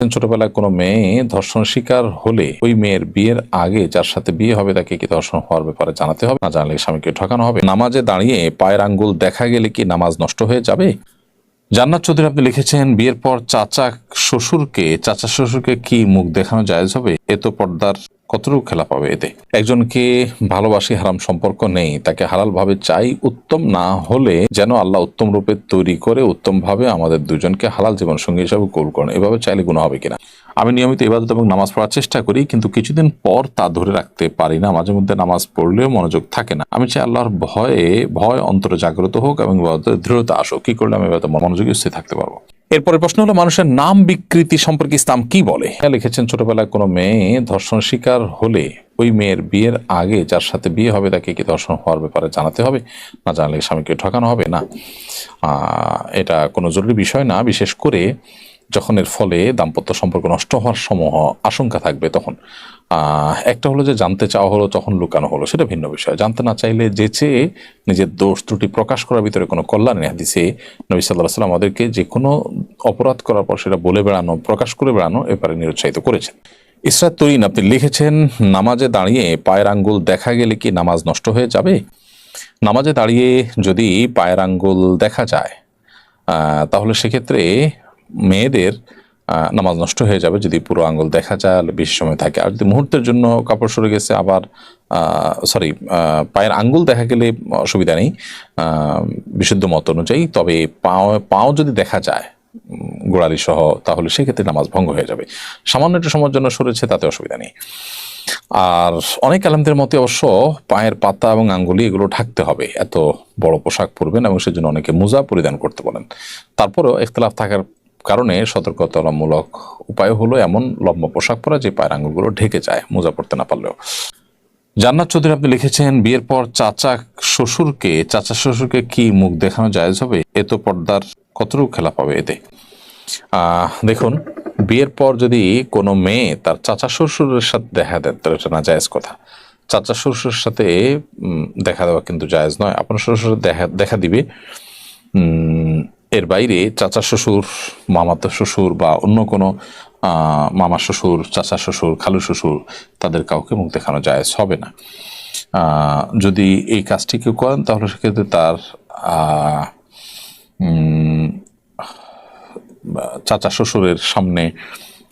ছোটবেলায় কোনো মেয়ে ধর্ষণ শিকার হলে ওই মেয়ের বিয়ের আগে যার সাথে বিয়ে হবে তাকে কি ধর্ষণ হওয়ার ব্যাপারে জানাতে হবে? না জানলে স্বামীকে ঠকানো হবে। নামাজে দাঁড়িয়ে পায়ের আঙ্গুল দেখা গেলে কি নামাজ নষ্ট হয়ে যাবে? জান্নাত চৌধুরী আপনি লিখেছেন, বিয়ের পর চাচা শ্বশুরকে চাচা শ্বশুরকে কি মুখ দেখানো জায়েজ হবে? এ তো পর্দার কতটুকু খেলা পাবে এতে? একজনকে ভালোবাসি হারাম সম্পর্ক নেই, তাকে হালাল ভাবে চাই? উত্তম না হলে যেন আল্লাহ উত্তম রূপে তৈরি করে উত্তম ভাবে আমাদের দুজনকে হালাল জীবন সঙ্গী হিসাবে কবুল করেন। এভাবে চাইলে গুণ হবে কিনা? আমি নিয়মিত ইবাদত এবং নামাজ পড়ার চেষ্টা করি, কিন্তু কিছুদিন পর তা ধরে রাখতে পারি না। মাঝে মধ্যে নামাজ পড়লেও মনোযোগ থাকে না। আমি চাই আল্লাহর ভয়ে, ভয় অন্তরে জাগ্রত হোক এবং দৃঢ়তা আসুক। কি করলে আমি মনোযোগী স্থির থাকতে পারব? এরপরে প্রশ্ন হলো, মানুষের নাম বিকৃতি সম্পর্কে ইসলাম কি বলে? লিখেছেন ছোটবেলায় কোনো মেয়ে ধর্ষণ শিকার হলে ওই মেয়ের বিয়ের আগে যার সাথে বিয়ে হবে তাকে কি ধর্ষণ হওয়ার ব্যাপারে জানাতে হবে? না জানালে স্বামীকে ঠকানো হবে? না। এটা কোনো জরুরি বিষয় না। বিশেষ করে যখন এর ফলে দাম্পত্য সম্পর্ক নষ্ট হওয়ার সমূহ আশঙ্কা থাকবে তখন একটা হলো যে জানতে চাওয়া হলো, তখন লুকানো হলো, সেটা ভিন্ন বিষয়। জানতে না চাইলে যে চেয়ে নিজের দোষ ত্রুটি প্রকাশ করার ভিতরে কোনো কল্যাণ নেই। হাদিসে নবী সাল্লাহ সাল্লাম আমাদেরকে যে কোনো অপরাধ করার পর সেটা বলে বেড়ানো, প্রকাশ করে বেড়ানো এবারে নিরুৎসাহিত করেছেন। ইসরাত তরিন, আপনি লিখেছেন, নামাজে দাঁড়িয়ে পায়ের আঙ্গুল দেখা গেলে কি নামাজ নষ্ট হয়ে যাবে? নামাজে দাঁড়িয়ে যদি পায়ের আঙ্গুল দেখা যায় তাহলে সেক্ষেত্রে মেয়েদের নামাজ নষ্ট হয়ে যাবে যদি পুরো আঙ্গুল দেখা যায়, বেশি সময় থাকে। আর যদি মুহূর্তের জন্য কাপড় সরে গেছে, আবার সরি পায়ের আঙ্গুল দেখা গেলে অসুবিধা নেই বিশুদ্ধ মত অনুযায়ী। তবে পাও পাও যদি দেখা যায় গোড়ালি সহ, তাহলে সেক্ষেত্রে নামাজ ভঙ্গ হয়ে যাবে। সামান্য একটু সময়ের জন্য সরেছে, তাতে অসুবিধা নেই। আর অনেক আলেমদের মতে অবশ্য পায়ের পাতা এবং আঙ্গুলি এগুলো ঢাকতে হবে। এত বড় পোশাক পরবেন এবং সেজন্য অনেকে মোজা পরিধান করতে বলেন। তারপরেও ইখতলাফ থাকার কারণে সতর্কতামূলক উপায় হলো এমন লম্বা পোশাক পরা যে পায়ের আঙ্গুলগুলো ঢেকে যায়, মোজা পড়তে না পারলেও। জান্নাত চৌধুরী আপনি লিখেছেন, বিয়ের পর চাচা শ্বশুরকে চাচা শ্বশুরকে কি মুখ দেখানো জায়েজ হবে? এ তো পর্দার কতটুকু খেলা পাবে এতে? দেখুন, বিয়ের পর যদি কোনো মেয়ে তার চাচা শ্বশুরের সাথে দেখা দেয়, তাহলে এটা না জায়েজ কথা। চাচা শ্বশুরের সাথে দেখা দেওয়া কিন্তু জায়েজ নয়। আপনার শ্বশুর দেখা দেখা দিবে। এর বাইরে চাচা শ্বশুর মামাতো শ্বশুর বা অন্য কোনো মামা শ্বশুর চাচা শ্বশুর খালু শ্বশুর তাদের কাউকে মুখ দেখানো জায়েজ হবে না। যদি এই কাজটি কেউ করেন তাহলে সেক্ষেত্রে তার চাচা শ্বশুরের সামনে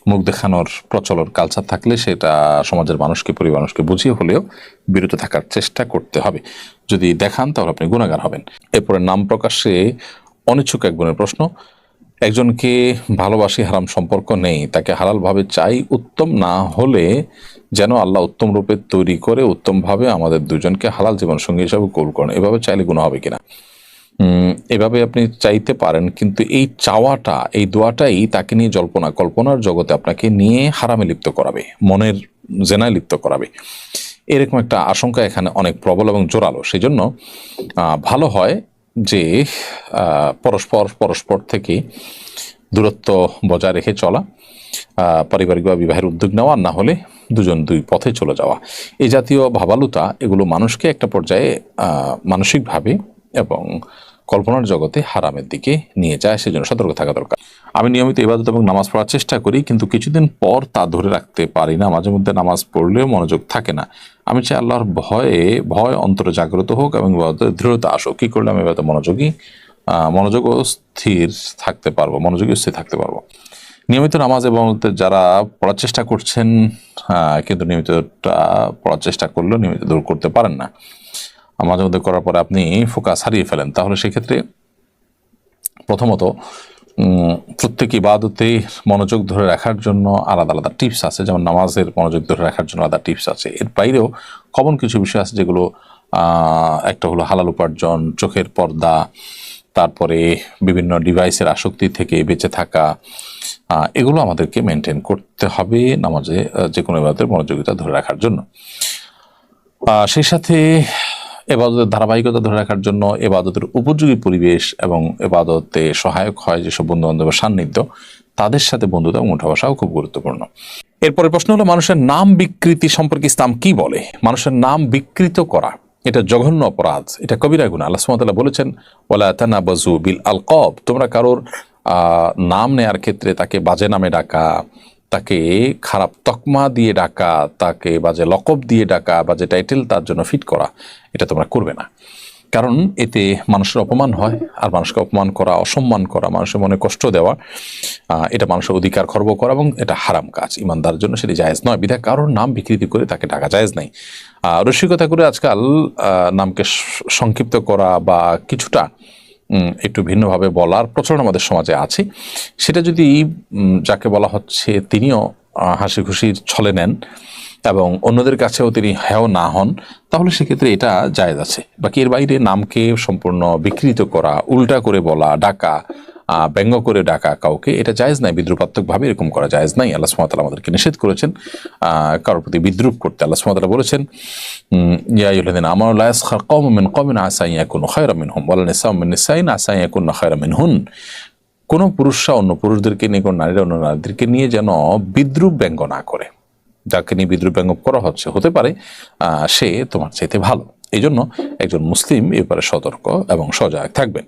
মুখ দেখানোর প্রচলন কালচার থাকলে সেটা সমাজের মানুষকে, পরিবার মানুষকে বুঝিয়ে হলেও বিরত থাকার চেষ্টা করতে হবে। যদি দেখান তাহলে আপনি গুণাগার হবেন। এরপরে নাম প্রকাশে অনিচ্ছুক এক প্রশ্ন, একজনকে ভালোবাসি, হারাম সম্পর্ক নেই, তাকে হালালভাবে চাই, উত্তম না হলে যেন আল্লাহ উত্তম রূপে তৈরি করে, উত্তমভাবে আমাদের দুজনকে হালাল জীবন সঙ্গী হিসাবে কবুল করেন। এভাবে চাইলে গুণ হবে কিনা? এভাবে আপনি চাইতে পারেন, কিন্তু এই চাওয়াটা, এই দোয়াটাই তাকে নিয়ে জল্পনা, কল্পনার জগতে আপনাকে নিয়ে হারামে লিপ্ত করাবে, মনের জেনায় লিপ্ত করাবে। এরকম একটা আশঙ্কা এখানে অনেক প্রবল এবং জোরালো। সেই জন্য ভালো হয় যে পরস্পর পরস্পর থেকে দূরত্ব বজায় রেখে চলা পারিবারিক বা বিবাহের উদ্যোগ নেওয়া না হলে দুজন দুই পথে চলে যাওয়া। এই জাতীয় ভাবালুতা এগুলো মানুষকে একটা পর্যায়ে মানসিকভাবে এবং কল্পনার জগতে হারামের দিকে নিয়ে যায়, সেজন্য সতর্ক থাকা দরকার। আমি নিয়মিত ইবাদত এবং নামাজ পড়ার চেষ্টা করি, কিন্তু কিছুদিন পর তা ধরে রাখতে পারি না। মাঝে মধ্যে নামাজ পড়লেও মনোযোগ থাকে না। আমি চাই আল্লাহর ভয়ে, ভয় অন্তরে জাগ্রত হোক এবং ইবাদতের দৃঢ়তা আসুক। কি করলে আমি এবার মনোযোগী? মনোযোগ স্থির থাকতে পারব, মনোযোগী স্থির থাকতে পারব। নিয়মিত নামাজ এবং যারা পড়ার চেষ্টা করছেন কিন্তু নিয়মিতটা পড়ার চেষ্টা করলেও নিয়মিত দূর করতে পারেন না। মাঝে মধ্যে করার পরে আপনি ফোকাস হারিয়ে ফেলেন, তাহলে সেক্ষেত্রে প্রথমত প্রত্যেক ইবাদতে মনোযোগ ধরে রাখার জন্য আলাদা আলাদা টিপস আছে, যেমন নামাজের মনোযোগ ধরে রাখার জন্য আলাদা টিপস আছে। এর বাইরেও কমন কিছু বিষয় আছে যেগুলো একটা হলো হালাল উপার্জন, চোখের পর্দা, তারপরে বিভিন্ন ডিভাইসের আসক্তি থেকে বেঁচে থাকা এগুলো আমাদেরকে মেনটেন করতে হবে নামাজে যে কোনো ইবাদতের মনোযোগিতা ধরে রাখার জন্য। সেই সাথে এবাদতের ধারাবাহিকতা ধরে রাখার জন্য এবাদতের উপযোগী পরিবেশ এবং এবাদতে সহায়ক হয় যেসব বন্ধু বান্ধবের সান্নিধ্য, তাদের সাথে বন্ধুতা এবং উঠা বসাও খুব গুরুত্বপূর্ণ। এরপরে প্রশ্ন হলো, মানুষের নাম বিকৃতি সম্পর্কে ইসলাম কি বলে? মানুষের নাম বিকৃত করা, এটা জঘন্য অপরাধ, এটা কবিরা গুণ। আল্লাহ তাআলা বলেছেন, ওয়ালা তানাবাজু বিল আলকাব তোমরা কারোর নাম নেয়ার ক্ষেত্রে তাকে বাজে নামে ডাকা তাকে খারাপ তকমা দিয়ে ডাকা, তাকে বাজে লকব দিয়ে ডাকা বাজে টাইটেল তার জন্য ফিট করা, এটা তোমরা করবে না। কারণ এতে মানুষের অপমান হয় আর মানুষকে অপমান করা, অসম্মান করা, মানুষের মনে কষ্ট দেওয়া এটা মানুষের অধিকার খর্ব করা এবং এটা হারাম কাজ। ইমানদারের জন্য সেটি জায়েজ নয়। বিধায় কারোর নাম বিকৃতি করে তাকে ডাকা জায়েজ নাই। রসিকতা করে আজকাল নামকে সংক্ষিপ্ত করা বা কিছুটা একটু ভিন্নভাবে বলার প্রচলন আমাদের সমাজে আছে। সেটা যদি যাকে বলা হচ্ছে তিনিও হাসি খুশির ছলে নেন এবং অন্যদের কাছেও তিনি হেয় না হন, তাহলে সেক্ষেত্রে এটা জায়েজ আছে। বাকি এর বাইরে নামকে সম্পূর্ণ বিকৃত করা, উল্টা করে বলা, ডাকা ব্যঙ্গ করে ডাকা কাউকে এটা জায়েজ নাই বিদ্রুপাত্মকভাবে এরকম করা জায়েজ নাই। আল্লাহ সুমাতাল আমাদেরকে নিষেধ করেছেন কারোর প্রতি বিদ্রুপ করতে। আল্লাহ সুমাতাল বলেছেন উম, ইয়া আইয়ুহাল্লাযীনা আমানু লা ইয়াসখার কওমুম মিন কওমিন আসা আন ইয়াকুনু খায়রাম মিনহুম ওয়ালা নিসাউম মিন নিসাইন আসা আন ইয়াকুননা কোন পুরুষরা অন্য পুরুষদেরকে নিয়ে কোন নারীরা অন্য নারীদেরকে নিয়ে যেন বিদ্রুপ ব্যঙ্গ না করে। যাকে নিয়ে বিদ্রুপ ব্যঙ্গ করা হচ্ছে হতে পারে সে তোমার চাইতে ভালো। এই জন্য একজন মুসলিম এ ব্যাপারে সতর্ক এবং সজাগ থাকবেন।